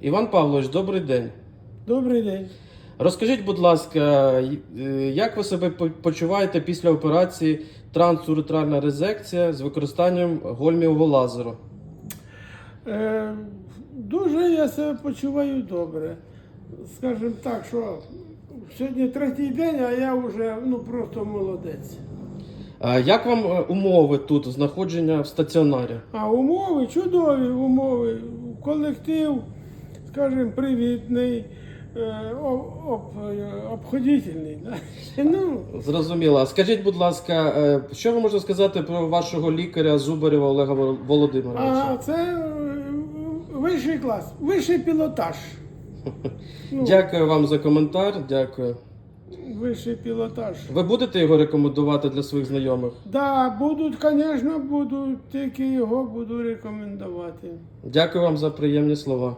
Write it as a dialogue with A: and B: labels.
A: Іван Павлович, добрий день.
B: Добрий день.
A: Розкажіть, будь ласка, е, як ви себе почуваєте після операції трансуретральна резекція з використанням гольмівого лазеру?
B: Е, дуже я себе почуваю добре. Скажімо так, що сьогодні третій день, а я вже ну, просто молодець.
A: Як вам е, умови тут знаходження в стаціонарі?
B: А умови чудові умови. Колектив, скажімо, привітний, е, об, об, е, обходительний. да. Ну,
A: Зрозуміло. Скажіть, будь ласка, е, що ви можете сказати про вашого лікаря Зубарєва Олега Вол- Володимировича?
B: а це вищий клас, вищий пілотаж. Ну,
A: Дякую вам за коментар. Дякую.
B: Вищий пілотаж.
A: Ви будете його рекомендувати для своїх знайомих?
B: Да, будуть, звісно, будуть, тільки його буду рекомендувати.
A: Дякую вам за приємні слова.